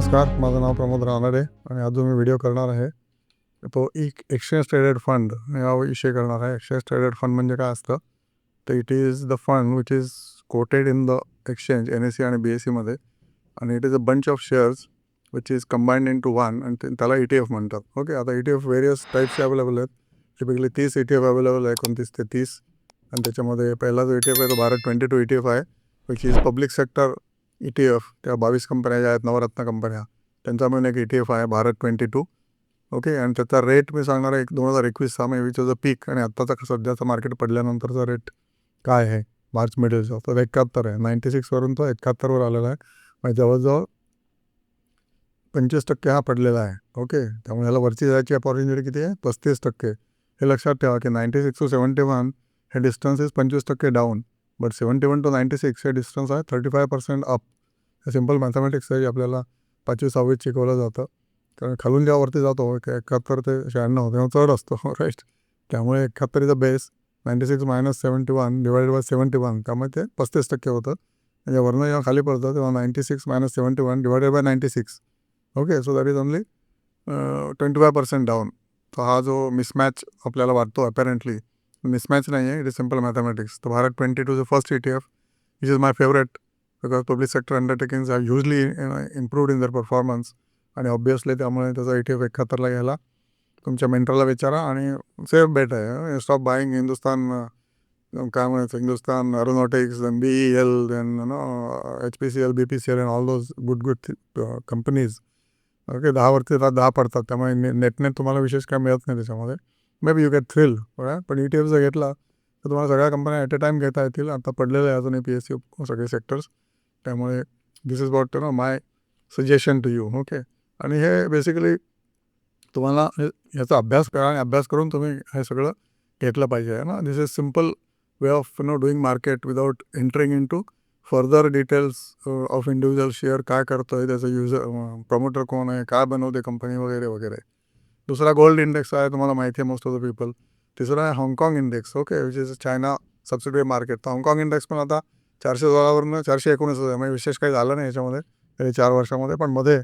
नमस्कार माझं नाव प्रमोद रानडे आणि आज जो मी व्हिडिओ करणार आहे. तो एक एक्सचेंज ट्रेडेड फंड याविषयी करणार आहे. एक्सचेंज ट्रेडेड फंड म्हणजे काय असतं? तर it is the fund which is quoted in the exchange N S C आणि बी एस सीमध्ये आणि it is a bunch of shares which is combined into one आणि त्याला ई टी एफ म्हणतात. ओके आता ई टी एफ व्हेरियस टाईप्सचे available आहेत. Typically तीस ई टी एफ अवेलेबल आहे. एकोणतीस ते तीस. आणि त्याच्यामध्ये पहिला जो ई टी एफ आहे तो Bharat twenty two E T F आहे which is public sector E T F त्या बावीस कंपन्या ज्या आहेत नवरत्न कंपन्या त्यांचा मिळून एक ई टी एफ आहे भारत ट्वेंटी टू ओके आणि त्याचा रेट मी सांगणार आहे एक दोन हजार एकवीसचा म्हणजे विच इज पीक आणि आत्ताचा सध्याचा मार्केट पडल्यानंतरचा रेट काय आहे? मार्च मिडलचा तर एकाहत्तर आहे. नाईन्टी सिक्सवरून तो एकाहत्तरवर आलेला आहे. म्हणजे जवळजवळ पंचवीस टक्के हा पडलेला आहे. ओके त्यामुळे ह्याला वरची जायची अपॉर्च्युनिटी किती आहे? पस्तीस टक्के. हे लक्षात ठेवा की ninety six to seventy one हे डिस्टन्स इज पंचवीस टक्के down but seventy one to ninety six हे डिस्टन्स आहे. थर्टी फाय पर्सेंट अप हे सिंपल मॅथमॅटिक्स आहे जे आपल्याला पाचवी सहावीत शिकवलं जातं. कारण खालून जेव्हा वरती जातो एकाहत्तर ते शहाण्णव तेव्हा चढ असतो राईट त्यामुळे एकाहत्तर is base ninety six minus seventy one divided by seventy one त्यामुळे ते पस्तीस टक्के होतं. म्हणजे वरनं जेव्हा खाली पडतं तेव्हा ninety six minus seventy one divided by ninety six okay so that is only twenty five percent down तर हा जो मिसमॅच आपल्याला वाटतो अपेरेंटली मिसमॅच नाही आहे इट इज सिंपल मॅथमॅटिक्स तर Bharat twenty two the first E T F which is my favourite because public sector undertakings are usually improved in their performance आणि obviously त्यामुळे त्याचा ई टी एफ एकाहत्तरला घ्यायला तुमच्या मेंटरला विचारा आणि सेफ बेट आहे stop buying Hindustan काय म्हणायचं Hindustan aeronautics then B E L then no H P C L B P C L and all those good good companies okay दहावरती रात दहा पडतात त्यामुळे ने नेट तुम्हाला विशेष काय मिळत नाही त्याच्यामध्ये. May be you get thrill पण ई टी एफ जर घेतला तर तुम्हाला सगळ्या कंपन्या ॲट अ टाईम घेता येतील. आता पडलेलं आहे अजूनही पी एस सी सगळे सेक्टर्स त्यामुळे this is what you know my suggestion to you okay आणि हे बेसिकली तुम्हाला याचा अभ्यास करा आणि अभ्यास करून तुम्ही हे सगळं घेतलं पाहिजे आहे ना? This is simple way of you know doing market without entering into further details of individual share काय करतं आहे त्याचं युजर प्रमोटर कोण आहे काय बनवते कंपनी वगैरे वगैरे. दुसरा गोल्ड इंडेक्स आहे तुम्हाला माहिती आहे मोस्ट ऑफ द पीपल तिसरा आहे हाँगकाँग index okay which is China subsidy market तर हाँगकाँग इंडेक्स पण आता चारशे सोळावरनं चारशे एकोणीस आहे. म्हणजे विशेष काही झालं नाही याच्यामध्ये. गेले चार वर्षामध्ये. पण मध्ये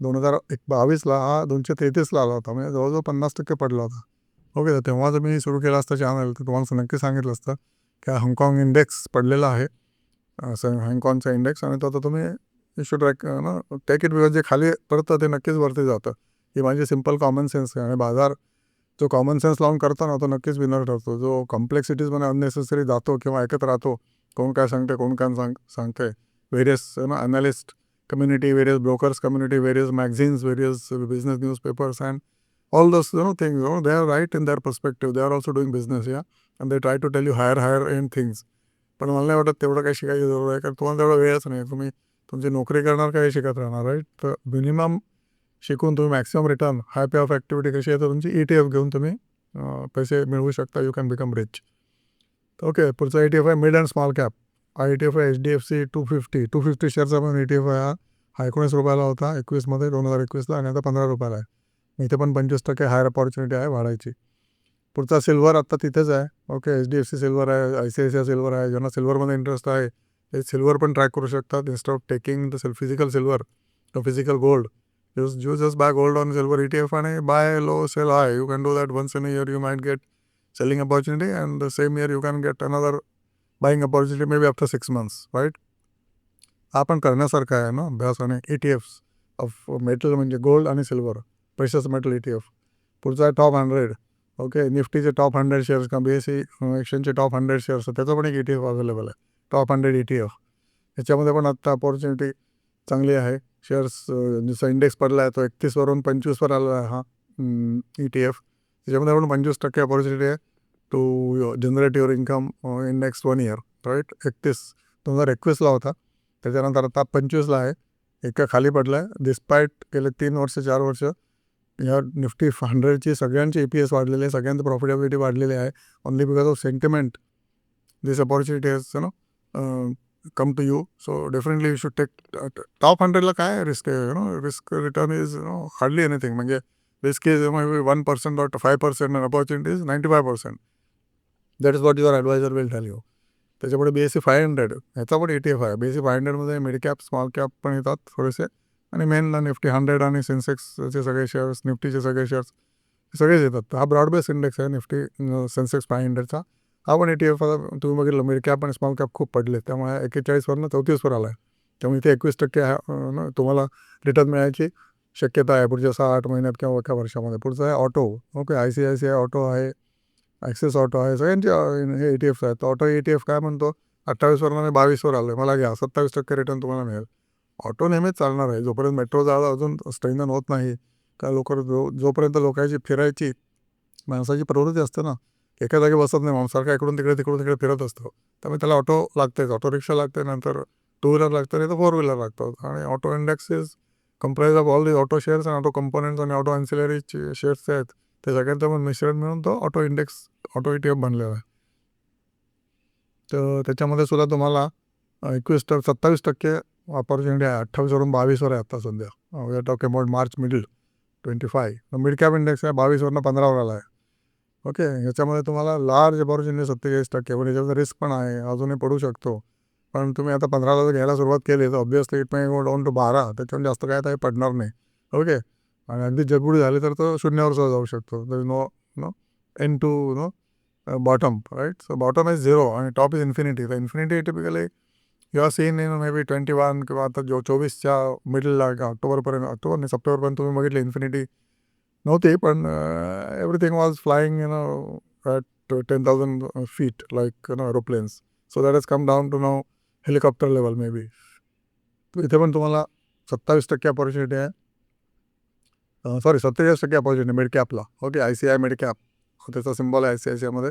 दोन हजार एक बावीसला हा दोनशे तेहतीसला आला होता. म्हणजे जवळजवळ पन्नास टक्के पडला होता. ओके तर तेव्हा जर मी सुरू केला असतं चॅनल तर तुम्हाला नक्की सांगितलं असतं की हाँगकाँग इंडेक्स पडलेला आहे. असं हाँगकाँगचा इंडेक्स आणि तो आता तुम्ही यू शूड ट्रॅक ना टेक इट बिकॉज जे खाली पडतं ते नक्कीच वरती जातं. ही माझी सिंपल कॉमन सेन्स आहे आणि बाजार जो कॉमन सेन्स लावून करताना तो नक्कीच विनर ठरतो जो कॉम्प्लेक्सिटीजमध्ये अननेसेसरी जातो किंवा ऐकत राहतो कोण काय सांगते कोण काय सांग सांगते व्हेरियस ना analyst community various brokers community various magazines various business newspapers and all this you know things they are right in their perspective they are also doing business या and they try to tell you higher higher end things पण मला नाही वाटत तेवढं काही शिकायची जरूर आहे कारण तुम्हाला तेवढा वेळच नाही तुम्ही तुमची नोकरी करणार काही शिकत राहणार राईट तर मिनिमम शिकून तुम्ही maximum return high pay off activity कशी आहे तर तुमची ई टी एफ घेऊन तुम्ही पैसे मिळवू शकता you can become rich okay पुढचा ई टी एफ आहे मिड अँड स्मॉल कॅप हा ई टी एफ आहे H D F C two fifty two fifty शेअरचा पण ई टी एफ आहे हा. एकोणीस रुपयाला होता एकवीसमध्ये दोन हजार एकवीसला आणि आता पंधरा रुपयाला आहे. इथे पण पंचवीस टक्के हायर अपॉर्च्युनिटी आहे वाढायची. पुढचा सिल्वर आत्ता तिथेच आहे. Okay H D F C silver आहे I C I C I silver आहे ज्यांना सिल्वरमध्ये इंटरेस्ट आहे ते सिल्वर पण ट्रॅक करू शकतात instead of taking the sil physical silver the physical gold use you just buy gold on silver E T F आणि buy low sell high you can do that once in a year you might get selling opportunity and the same year you can get another buying opportunity maybe after six months right हा पण करण्यासारखा आहे ना अभ्यास आणि E T Fs of metal म्हणजे gold आणि silver पैशाचं मेटल ई टी एफ पुढचा आहे टॉप हंड्रेड ओके निफ्टीचे टॉप हंड्रेड शेअर्स किंवा बी एस सी एक्सचेंजचे टॉप हंड्रेड शेअर्स त्याचं पण एक ई टी एफ अवेलेबल आहे top hundred E T F याच्यामध्ये पण आत्ता अपॉर्च्युनिटी चांगली आहे शेअर्स जसं इंडेक्स पडला आहे तो एकतीसवरून पंचवीसवर आलेला आहे हा ई टी एफ त्याच्यामध्ये आपण पंचवीस टक्के अपॉर्च्युनिटी आहे to generate your income in next one year right एकतीस दोन हजार एकवीसला होता. त्याच्यानंतर आता पंचवीसला आहे. एका खाली पडला आहे डिस्पाईट गेले तीन वर्ष चार वर्ष या निफ्टी हंड्रेडची सगळ्यांची ई पी एस वाढलेली आहे. सगळ्यांची प्रॉफिटेबिलिटी वाढलेली आहे. Only because of sentiment this opportunity no come to you so definitely you should take top हंड्रेडला काय रिस्क आहे you know risk return is no hardly anything म्हणजे risk is one percent or five percent opportunity is ninety five percent that is what your advisor will tell you त्याच्यापुढे B S C five hundred ह्याचा पण E T F आहे B S C five हंड्रेडमध्ये mid cap small cap पण येतात थोडेसे आणि main Nifty hundred आणि सेन्सेक्सचे सगळे शेअर्स निफ्टीचे सगळे शेअर्स सगळेच येतात हा ब्रॉड बेस इंडेक्स आहे निफ्टी सेन्सेक्स फाय हंड्रेडचा हा पण ए टी एफ तुम्ही बघितलं म्हणजे कॅप आणि स्मॉल कॅप खूप पडले. त्यामुळे एक्केचाळीसवरनं चौतीसवर आला आहे त्यामुळे इथे एकवीस टक्के तुम्हाला रिटर्न मिळायची शक्यता आहे. पुढच्या सहा आठ महिन्यात किंवा एका वर्षामध्ये. पुढचं आहे auto okay I C I C I auto आहे. ॲक्सिस ऑटो आहे. सगळ्यांचे हे ए टी एफ आहेत. तर ऑटो ए टी एफ काय म्हणतो? अठ्ठावीसवरनं मी बावीसवर आलो आहे मला घ्या. सत्तावीस टक्के रिटर्न तुम्हाला मिळेल. ऑटो नेहमीच चालणार आहे. जोपर्यंत मेट्रो जायला अजून स्ट्रेंथन होत नाही का लोक जो जोपर्यंत लोकांची फिरायची माणसाची प्रवृत्ती असते ना एका जागी बसत नाही माणसारखा इकडून तिकडे तिकडून तिकडे फिरत असतो. त्यामुळे त्याला ऑटो लागतेच ऑटो रिक्षा लागते नंतर टू व्हीलर लागतं नाही तर फोर व्हीलर लागतात आणि auto index is comprise of all the auto shares आणि ऑटो कंपोनेंट्स आणि ऑटो अन्सिलरीचे शेअर्स आहेत ते सगळ्यांचं पण मिश्रण मिळून तो auto index auto E T F बनलेला आहे. तर त्याच्यामध्ये सुद्धा तुम्हाला एकवीस टक्के सत्तावीस टक्के ऑपॉर्च्युनिटी आहे. अठ्ठावीसवरून बावीसवर आहे आता सध्या. We are talking about March middle twenty five mid cap index आहे बावीसवरनं पंधरावर आला आहे. ओके ह्याच्यामध्ये तुम्हाला लार्ज अपॉर्च्युनिटी सत्तेचाळीस टक्के पण याच्यामध्ये रिस्क पण आहे अजूनही पडू शकतो. पण तुम्ही आता पंधराला जर घ्यायला सुरुवात केली तर obviously it may go down to बारा त्याच्यावर जास्त काय काही पडणार नाही. ओके आणि अगदी जगबुडी झाली तर तो शून्यावर सुद्धा जाऊ शकतो. तर no no and to no bottom right so bottom is zero आणि टॉप इज इन्फिनिटी तर infinity typically you are seen in maybe twenty one किंवा आता जो चोवीसच्या मिडलला ऑक्टोबरपर्यंत ऑक्टोबर नाही सप्टेंबरपर्यंत तुम्ही बघितले इन्फिनिटी नव्हती पण everything was flying you know at ten thousand feet like you know aeroplanes so that is come down to no helicopter level maybe इथे पण तुम्हाला सत्तावीस टक्के अपॉर्च्युनिटी आहे. सॉरी सत्तेचाळीस टक्के opportunity mid कॅपला okay I C I mid cap त्याचा symbol आहे आय सी आय सी आयमध्ये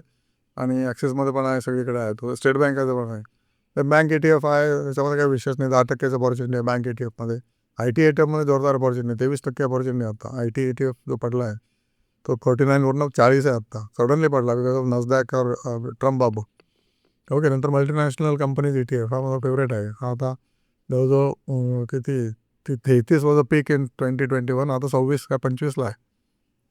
आणि ॲक्सिसमध्ये पण आहे सगळीकडे आहे. तो स्टेट बँकेचं पण आहे. तर बँक ए टी एफ आहे त्याच्यामध्ये काही विशेष नाही. दहा टक्केचं अपॉर्च्युनिटी आहे बँक ए टी एफमध्ये आय टी आय टी एफमध्ये जोरदार अपॉर्च्युनिटी तेवीस टक्के अपॉर्च्युनिटी आता. I T A T F जो पडला आहे तो फोर्टी नाईनवरनं चाळीस आहे आत्ता सडनली पडला बिकॉज ऑफ नजदॅक और ट्रम्प बाबू. ओके नंतर multinational companies E T F हा माझा फेवरेट आहे. हा आता जवळजवळ किती ती तेहतीस was a peak in twenty twenty one आता सव्वीस काय पंचवीसला आहे.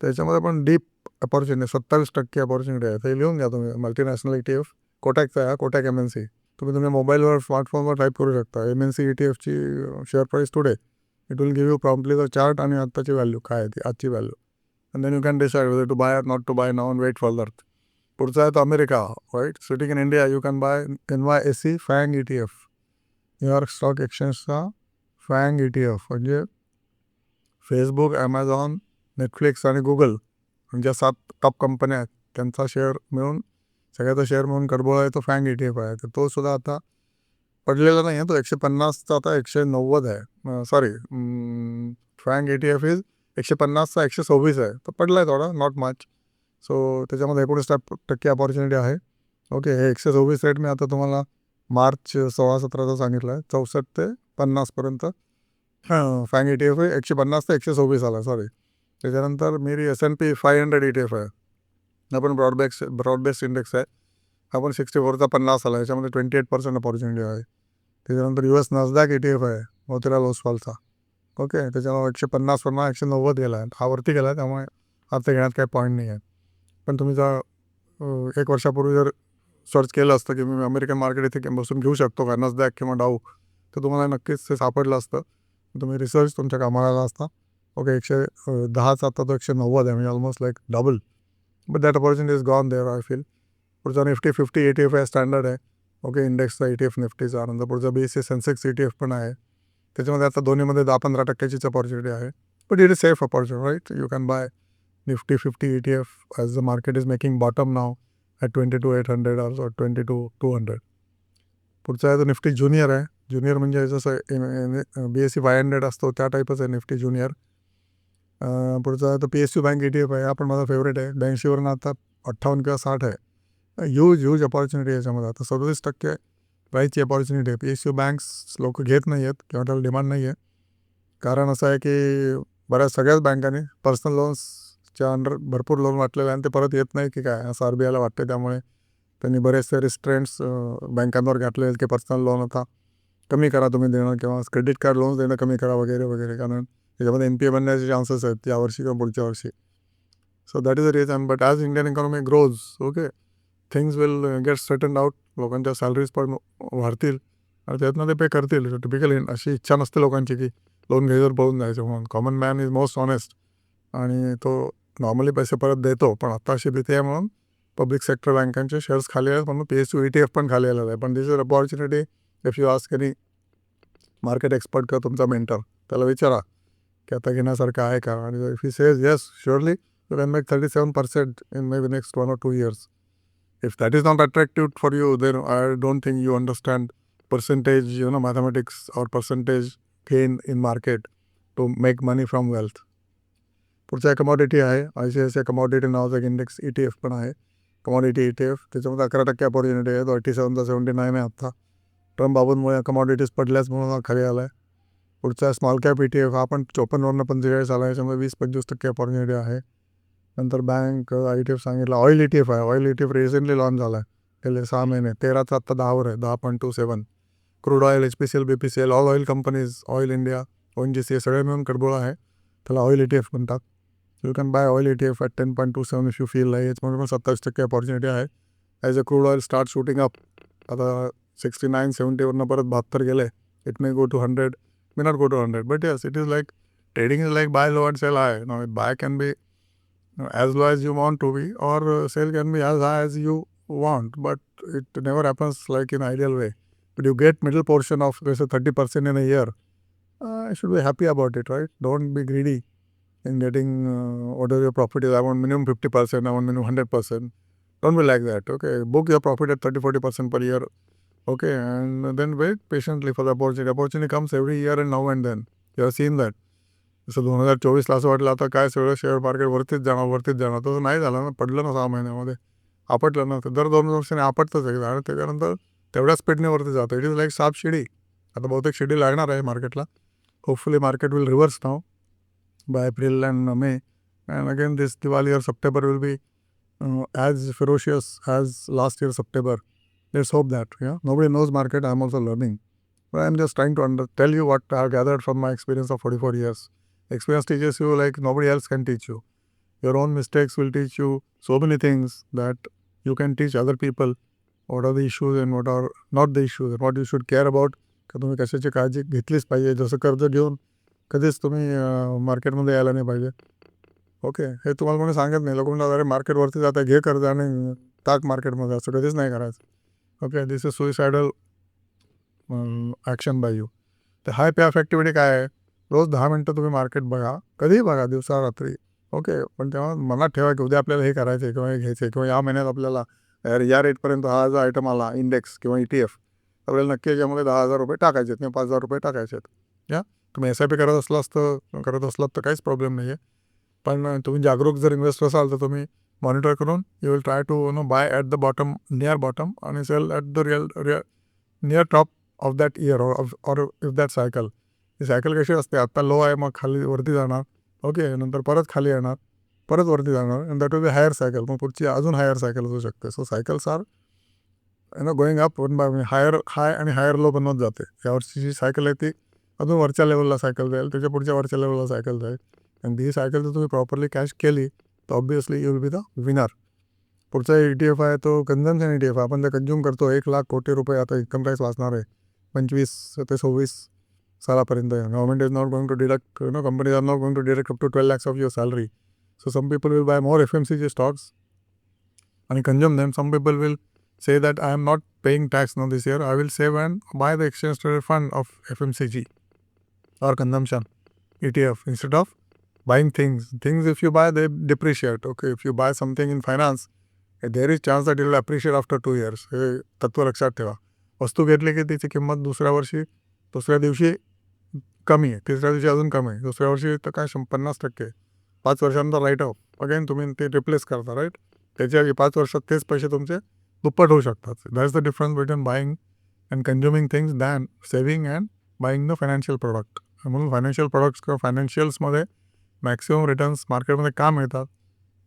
त्याच्यामध्ये पण डीप अपॉर्च्युनिटी सत्तावीस टक्के अपॉर्च्युनिटी आहे. ते लिहून घ्या तुम्ही मल्टीनॅशनल ई टी एफ कोटॅकचा आहे हा कोटॅक एम एन सी तुम्ही तुमच्या मोबाईलवर स्मार्टफोनवर टाईप करू शकता. M N C E T एफची share price today it will give you promptly the chart आणि आत्ताची व्हॅल्यू काय आहे ती आजची value and then you can decide whether to buy not to buy now wait for दर्थ पुढचा आहे तो America right sitting in India you can buy N Y S C फँग E T F New York stock एक्सचेंजचा फँग E T F म्हणजे Facebook Amazon Netflix आणि Google ज्या सात top कंपन्या आहेत त्यांचा शेअर मिळून सगळ्याचा शेअर म्हणून कडबोळा आहे तो फँग ई टी एफ आहे तर तो सुद्धा आता पडलेला नाही आहे तो एकशे पन्नासचा आता एकशे नव्वद आहे. Sorry Frank A T F is एकशे पन्नासचा एकशे सव्वीस आहे. तर पडला आहे थोडा नॉट मच सो त्याच्यामध्ये एकोणीस टप- टक्के अपॉर्च्युनिटी आहे. ओके हे एकशे सव्वीस रेट मी आता तुम्हाला मार्च सोळा सतराचा सांगितलं आहे चौसष्ट ते पन्नासपर्यंत फँग ई टी एफ आहे एकशे पन्नास ते एकशे सव्वीस आला सॉरी त्याच्यानंतर मेरी S N P five hundred E T F आहे. हा पण ब्रॉडबॅक्स ब्रॉडबेस्ट इंडेक्स आहे. हा पण सिक्स्टी फोरचा पन्नास आला याच्यामध्ये ट्वेंटी एट पर्सेंट अपॉर्च्युनिटी आहे. त्याच्यानंतर U S Nasdaq E T F आहे मोतीलाल ओसवालचा. ओके त्याच्यामुळे एकशे पन्नासवरनं एकशे नव्वद गेला आहे हा वरती गेला आहे त्यामुळे आता घेण्यात काही पॉईंट नाही आहे पण तुम्ही जर एक वर्षापूर्वी जर सर्च केलं असतं की मी अमेरिकन मार्केट इथे बसून घेऊ शकतो का? नसदॅक किंवा डाऊ तर तुम्हाला नक्कीच ते सापडलं असतं. तुम्ही रिसर्च तुमच्या कामाला असता. ओके एकशे दहाचा आता तो एकशे नव्वद आहे म्हणजे almost like double but that opportunity is gone there I feel पुढचा Nifty fifty A T F आहे स्टँडर्ड आहे. ओके इंडेक्सचा ई टी एफ निफ्टीचा नंतर पुढचा B S C Sensex E T F पण आहे. त्याच्यामध्ये आता दोन्हीमध्ये दहा पंधरा टक्क्याचीच अपॉर्च्युनिटी आहे. But it is safe opportunity right you can buy Nifty fifty E T F as the market is making bottom now at twenty two eight hundred or twenty two two hundred पुढचा आहे तो Nifty junior आहे. Junior म्हणजे जसं B S C five hundred असतो त्या टाईपच आहे निफ्टी ज्युनियर पुढचा आहे तो P S U bank E T F आहे. हा पण माझा फेवरेट आहे. ब्याऐंशीवरून आता अठ्ठावन्न किंवा साठ आहे. ह्यूज ह्यूज अपॉर्च्युनिटी याच्यामध्ये. आता सदतीस टक्के प्राईजची अपॉर्च्युनिटी आहे. पी एस यू बँक्स लोक घेत नाही आहेत किंवा त्याला डिमांड नाही आहे कारण असं आहे की बऱ्याच सगळ्याच बँकांनी पर्सनल लोन्सच्या अंडर भरपूर लोन वाटलेले आहे आणि ते परत येत नाही की काय. असं आर बी आयला वाटते त्यामुळे त्यांनी बरेचसे रिस्ट्रेंट्स बँकांवर घातले आहेत की पर्सनल लोन आता कमी करा तुम्ही देणं किंवा क्रेडिट कार्ड लोन्स देणं कमी करा वगैरे वगैरे. कारण त्याच्यामध्ये एन पी ए बनण्याचे चान्सेस आहेत यावर्षी किंवा पुढच्या वर्षी. So that is a reason but as Indian economy grows okay things will get settled out लोकांच्या सॅलरीज पण वाढतील. आणि त्यातनं ते पे करतील. टिपिकली अशी इच्छा नसते लोकांची की लोन घ्यायचं पळून जायचं. म्हणून common man is most honest आणि तो नॉर्मली पैसे परत देतो. पण आता अशी भीती आहे म्हणून पब्लिक सेक्टर बँकांचे शेअर्स खाली आहेत. म्हणून P S U E T F पण खाली आलेला आहे. पण this is opportunity if you ask any market expert किंवा तुमचा मेंटर त्याला विचारा की आता घेण्यासारखं आहे का? आणि if you says yes surely you can make thirty seven percent in maybe next one or two years if that is not attractive for you then i don't think you understand percentage you know mathematics or percentage gain in market to make money from wealth. पुढचा commodity आहे I C I C I commodity नावाचा एक index E T F पण आहे. Commodity E T F त्याच्यामध्ये अकरा टक्के opportunity आहे. तो एटी सेवनचा सेवन्टी नाईन आहे आत्ता. ट्रम्प बाबूंमुळे कमॉडिटीज पडल्याच म्हणून हा खाली आला आहे पुढचा small cap E T F हा पण चोपन्नवरनं पंचेचाळीस आला आहे. याच्यामध्ये वीस पंचवीस टक्के अपॉर्च्युनिटी आहे. नंतर बँक आय टी एफ सांगितलं ऑइल ई टी एफ आहे. Oil E T F recently launch झाला आहे गेले सहा महिने. तेराचा आत्ता दहावर आहे. दहा point two seven crude oil H P C L B P C L all oil companies oil India O N G C A सगळे मिळून कडबोळा आहे. त्याला ऑइल ई टी एफ म्हणतात. You can buy oil E T F at ten point two seven if you feel आहे याच्यामध्ये पण सत्तावीस टक्के अपॉर्च्युनिटी आहे. As a crude oil start shooting up आता सिक्स्टी नाईन सेवन्टीवरनं परत बहात्तर गेले. It may go to hundred may not go to hundred but yes it is like trading is like buy low and sell आहे no buy can be as low as you want to be or uh, sale can be as high as you want but it never happens like in ideal way. But you get middle portion of let's say 30% in a year uh, you should be happy about it right? Don't be greedy in getting uh, whatever your profit is. I want minimum 50% i want minimum 100% don't be like that okay? Book your profit at 30 40% per year okay? And then wait patiently for the opportunity. Opportunity comes every year and now and then. You have seen that जसं दोन हजार चोवीसला असं वाटलं आता काय सगळं share market वरतीच जाणार वरतीच जाणार. तसं नाही झालं ना पडलं ना सहा महिन्यामध्ये. आपटलं ना तर दर दोन वर्षाने आपटतंच आहे आणि त्याच्यानंतर तेवढ्या स्पीडने वरती जातं. इट इज लाईक साप शिडी आता बहुतेक शिडी लागणार आहे मार्केटला hopefully market will reverse now by April and May and again this Diwali year September will be as ferocious as last year September let's hope that yeah nobody knows market I am also learning I am just trying to under tell you what I gathered from my experience of forty four years experience teaches you like nobody else can teach you your own mistakes will teach you so many things that you can teach other people what are the issues and what are not the issues and what you should care about का तुम्ही कशाची काळजी घेतलीच पाहिजे जसं कर्ज घेऊन कधीच तुम्ही मार्केटमध्ये यायला नाही पाहिजे ओके हे तुम्हाला कोणी सांगत नाही लोक म्हणतात अरे मार्केटवरती जाता घे कर्ज आणि टाक मार्केटमध्ये असं कधीच नाही करायचं okay this is suicidal action by you तर हाय पे ॲक्टिव्हिटी काय आहे रोज दहा मिनटं तुम्ही मार्केट बघा कधीही बघा दिवसा रात्री. ओके पण तेव्हा मनात ठेवा की उद्या आपल्याला हे करायचं आहे किंवा हे घ्यायचं आहे किंवा या महिन्यात आपल्याला या रेटपर्यंत हा जो आयटम आला इंडेक्स किंवा ई टी एफ आपल्याला नक्की याच्यामध्ये दहा हजार रुपये टाकायचे आहेत किंवा पाच हजार रुपये टाकायचे आहेत या तुम्ही एस आय पी करत असलास तर करत असलात तर काहीच प्रॉब्लेम नाही आहे पण तुम्ही जागरूक जर इन्व्हेस्टर असाल तर तुम्ही मॉनिटर करून you will try to no buy at the bottom near bottom आणि sell at the real real near top of that year or if that cycle he cycle कशी असते? आत्ता लो आहे मग खाली वरती जाणार. ओके नंतर परत खाली येणार. परत वरती जाणार. And that will be higher cycle मग पुढची अजून हायर सायकल असू शकते. So cycles are you know going up one by higher high आणि हायर लो बनवत जाते. यावर्षी जी सायकल आहे ती अजून वरच्या लेवलला सायकल जाईल. त्याच्या पुढच्या वरच्या लेवलला सायकल जाईल. आणि ही सायकल जर तुम्ही प्रॉपरली कॅश केली तर obviously you will be the winner पुढचा ई टी एफ आहे तो कन्झम्शन ई टी एफ आपण जे कन्झ्युम करतो एक लाख कोटी रुपये आता इन्कम टॅक्स वाचणार आहे. पंचवीस ते सव्वीस सालापर्यंत government is not going to deduct you no companies are not going to deduct up to twelve lakhs of your salary so some people will buy more F M C G stocks आणि consume them some people will say that I am not paying tax now this year, I will save and buy the exchange traded fund of FMCG or consumption ETF instead of buying things. Things if you buy they depreciate. Okay, if you buy something in finance, there is chance that it will appreciate after two years. हे तत्व लक्षात ठेवा वस्तू घेतली की तिची किंमत दुसऱ्या वर्षी दुसऱ्या दिवशी कमी आहे. तिसऱ्या दिवशी अजून कमी आहे. दुसऱ्या वर्षी तर काय शं पन्नास टक्के पाच वर्षानंतर राईट ऑफ अगेन तुम्ही ते रिप्लेस करता राईट त्याच्या पाच वर्षात तेच पैसे तुमचे दुप्पट होऊ शकतात. That is the difference between buying and consuming things than saving and buying the financial product म्हणून फायनान्शियल प्रोडक्ट्स किंवा फायनान्शियल्समध्ये मॅक्सिमम रिटर्न्स मार्केटमध्ये का मिळतात?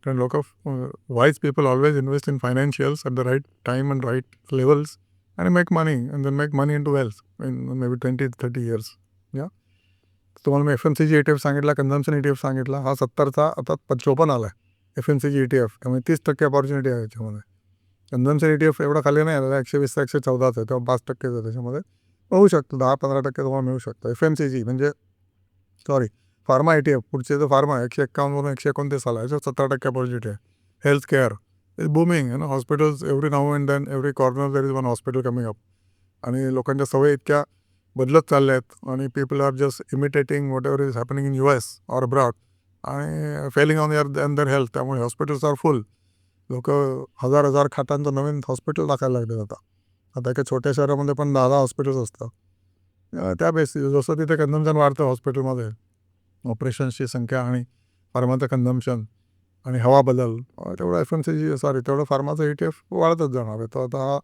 कारण लोक wise people always invest in financials at the right time and right levels आणि make money and then make money into wealth in maybe twenty thirty years या तुम्हाला मी F M C G E T F सांगितला consumption E T F सांगितला हा सत्तरचा आता चोपन्न आला आहे F M C G E T F त्यामुळे तीस टक्के अपॉर्च्युनिटी आहे याच्यामध्ये. कन्झम्पन ई टी एफ एवढा खाली नाही आलेला एकशे वीस एकशे चौदाचा आहे तेव्हा पाच टक्केच आहे त्याच्यामध्ये होऊ शकतं दहा पंधरा टक्के तुम्हाला मिळू शकतं. एफ एम सी जी म्हणजे sorry pharma E T F पुढचे जो फार्मा एकशे एक्कावन्नवरून एकशे एकोणतीस आला याच्यावर सतरा टक्के अपॉर्च्युनिटी आहे. Health care is booming you know hospitals every now and then every corner there is one hospital coming up आणि लोकांच्या सवयी इतक्या बदलत चालले आहेत आणि people are just imitating whatever is happening in U S or abroad आणि failing on your and their health त्यामुळे हॉस्पिटल्स आर फुल लोक हजार हजार खाटांचं नवीन हॉस्पिटल टाकायला लागले आता. आता एका छोट्या शहरामध्ये पण दहा दहा हॉस्पिटल्स असतात. त्या बेसिस जसं तिथे कन्झम्पन वाढतं हॉस्पिटलमध्ये ऑपरेशन्सची संख्या आणि फार्माचं कन्झम्पन आणि हवा बदल. तेवढं F M C G sorry तेवढं फार्माचं ई टी एफ वाढतच जाणार आहे. तो आता हा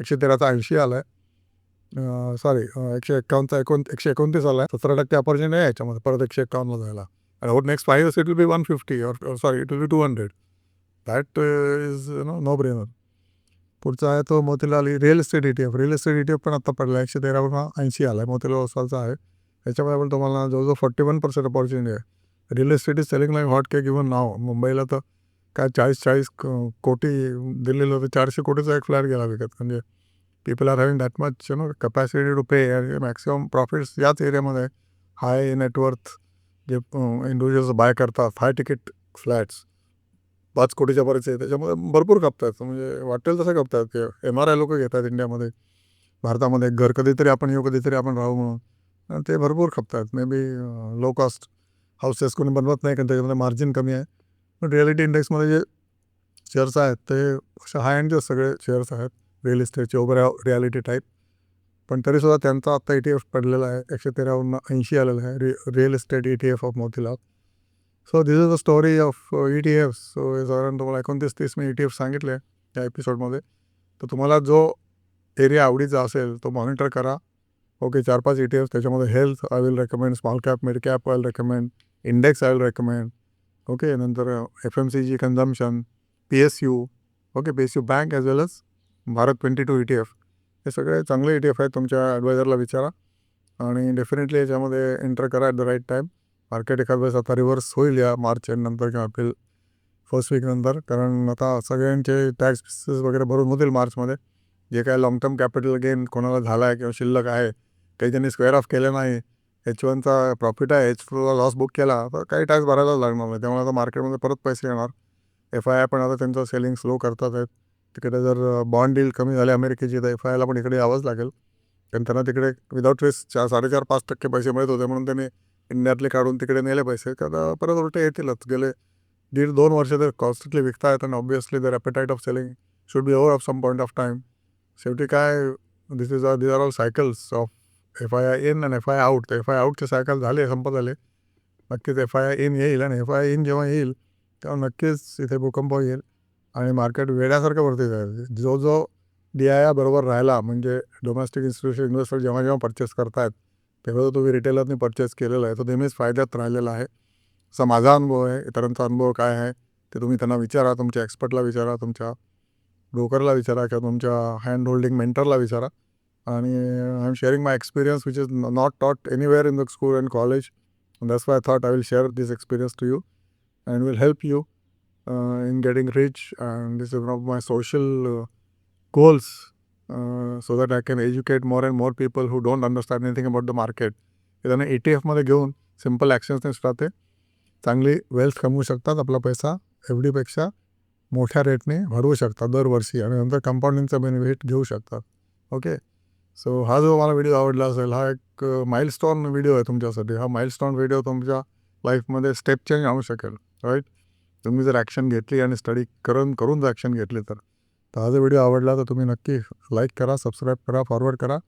एकशे तेराचा ऐंशी आला आहे सॉरी एकशे एक्कावन्नचा एकोण एकशे एकोणतीस आला आहे सतरा टक्के अपॉर्च्युनिटी आहे याच्यामध्ये परत एकशे एक्कावन्नला जायला. आणि होत next five years it will be one fifty or sorry it will be two hundred that is no no brainer पुढचा आहे तो Motilal real estate E T F real estate E T F पण आता पडला एकशे तेरावरून ऐंशी आला आहे मोतीलाल ओसवालचा आहे. त्याच्यामध्ये पण तुम्हाला जवळजवळ फोर्टी वन पर्सेंट अपॉर्च्युनिटी आहे. Real estate is selling like hot cake even now मुंबईला तर काय चाळीस चाळीस क- कोटी दिलेलं होतं. चारशे कोटीचा एक फ्लॅट गेला विकत. म्हणजे people are having that much you know capacity to pay maximum profits याच एरियामध्ये हाय नेटवर्थ जे इंडिव्हिज्युअल्स बाय करतात हाय तिकीट फ्लॅट्स पाच कोटीच्या बरेच आहे त्याच्यामध्ये भरपूर कपतात. म्हणजे वाटेल तसं कपतात. की एम आर आय लोक घेतात इंडियामध्ये. भारतामध्ये घर कधीतरी आपण येऊ कधीतरी आपण राहू म्हणून. आणि ते भरपूर खपतात maybe low cost houses कोणी बनवत नाही कारण त्याच्यामध्ये मार्जिन कमी आहे. पण रिॲलिटी इंडेक्समध्ये जे शेअर्स आहेत ते अशा हाय एंडचे सगळे शेअर्स आहेत. रिअल इस्टेटचे ओव्हर रिॲलिटी टाईप पण तरीसुद्धा त्यांचा आत्ता ई टी एफ पडलेला आहे. एकशे तेरावरून ऐंशी आलेला आहे. रि real estate E T F of Motilal. So this is the story of E T F so साधारण तुम्हाला एकोणतीस तीस मी ई टी एफ सांगितले या एपिसोडमध्ये तर तुम्हाला जो एरिया आवडीचा असेल तो मॉनिटर करा. ओके चार पाच ई टी एफ त्याच्यामध्ये health I will recommend small cap mid cap I will recommend index I will recommend okay नंतर F M C G consumption P S U okay P S U bank as well as Bharat twenty two E T F हे सगळे चांगले E T F आहेत तुमच्या ॲडवायझरला विचारा. आणि definitely याच्यामध्ये enter करा at the right time market एखाद वेळेस आता रिव्हर्स होईल या मार्च एंडनंतर किंवा एप्रिल फर्स्ट वीकनंतर कारण आता सगळ्यांचे टॅक्स वगैरे भरून होतील मार्चमध्ये. जे काय लाँग टर्म कॅपिटल गेन कोणाला झाला आहे किंवा शिल्लक आहे काही त्यांनी स्क्वेअर ऑफ केलं नाही एच वनचा प्रॉफिट आहे एच टूला लॉस बुक केला तर काही टॅक्स भरायलाच लागणार नाही. त्यामुळे आता मार्केटमध्ये परत पैसे येणार. एफ आय आय पण आता त्यांचं सेलिंग स्लो करतात आहेत. तिकडे जर बॉन्ड डील कमी झाले अमेरिकेची तर एफ आय आयला पण इकडे यावंच लागेल. कारण त्यांना तिकडे विदाउट रिस्क चार साडेचार पाच टक्के पैसे मिळत होते म्हणून त्यांनी इंडियातले काढून तिकडे नेले पैसे. तर आता परत उलटे येतीलच. गेले दीड दोन वर्ष तर कॉन्स्टंटली विकतायत आणि obviously the appetite of selling should be over of some point of time शेवटी काय this is are this are all cycles of F I I in and F I out तर एफ आय आउटचे cycle झाले संपत आले. नक्कीच F I I in येईल आणि एफ आय इन जेव्हा येईल तेव्हा नक्कीच इथे भूकंप येईल आणि मार्केट वेड्यासारखं वरती जाईल. जो जो डी आय आय बरोबर राहिला म्हणजे डोमेस्टिक इन्स्टिट्यूशन इन्व्हेस्टर जेव्हा जेव्हा परचेस करतायत तेव्हा तुम्ही रिटेलरने परचेस केलेला आहे. तो नेहमीच फायद्यात राहिलेला आहे. असा माझा अनुभव आहे. इतरांचा अनुभव काय आहे ते तुम्ही त्यांना विचारा तुमच्या एक्सपर्टला विचारा तुमच्या ब्रोकरला विचारा किंवा तुमच्या हँड होल्डिंग मेंटरला विचारा. आणि I am sharing my experience which is not taught anywhere in the school and college that's why thought I will share this experience to you and will help you in getting rich and this is one of my social uh, goals uh, so that I can educate more and more people who don't understand anything about the market. हे त्यांना ए T एफमध्ये घेऊन simple ॲक्शन्सने सुद्धा ते चांगली wealth कमवू शकतात आपला पैसा एफ डीपेक्षा मोठ्या रेटने वाढवू शकतात दरवर्षी आणि नंतर कंपाऊंडिंगचा बेनिफिट घेऊ शकतात ओके सो हा जो मला व्हिडिओ आवडला असेल हा एक माइलस्टोन व्हिडिओ आहे तुमच्यासाठी हा। माइलस्टोन व्हिडिओ तुमच्या लाईफमध्ये स्टेप चेंज आणू शकेल राईट तुम्ही जर ॲक्शन घेतली आणि स्टडी करून करून जर ॲक्शन घेतली तर. तर हा जर व्हिडिओ आवडला तर तुम्ही नक्की लाईक करा सबस्क्राईब करा फॉरवर्ड करा.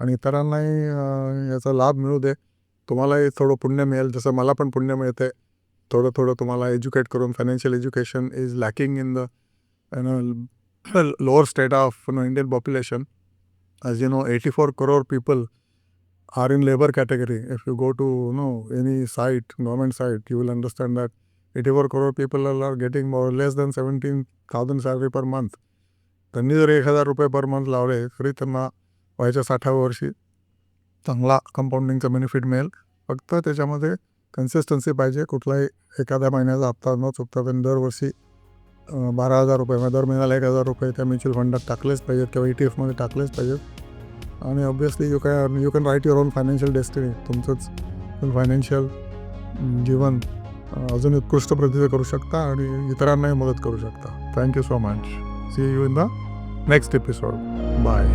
आणि इतरांनाही याचा लाभ मिळू दे. तुम्हालाही थोडं पुण्य मिळेल. जसं मला पण पुण्य मिळते थोडं थोडं तुम्हाला एज्युकेट करून financial education is lacking in the no lower state of no Indian population as you know eighty four crore people are in labor category. If you go to you know any site, government site, you will understand that 84 crore people are getting more less than 17,000 salary per month. त्यांनी जर एक हजार रुपये per month लावले तरी त्यांना वयाच्या साठाव्या वर्षी चांगला कंपाऊंडिंगचा बेनिफिट मिळेल. फक्त त्याच्यामध्ये कन्सिस्टन्सी पाहिजे. कुठलाही एखाद्या महिन्याचा हप्ता न चुकता त्यांनी दरवर्षी बारा हजार रुपये म्हणजे दर महिन्याला एक हजार रुपये त्या म्युच्युअल फंडात टाकलेच पाहिजेत किंवा ई टी एफमध्ये टाकलेच पाहिजेत. आणि obviously you can you can write your own financial destiny तुमचंच फायनान्शियल जीवन अजून उत्कृष्ट प्रतीचं करू शकता आणि इतरांनाही मदत करू शकता. Thank you so much see you in the next episode bye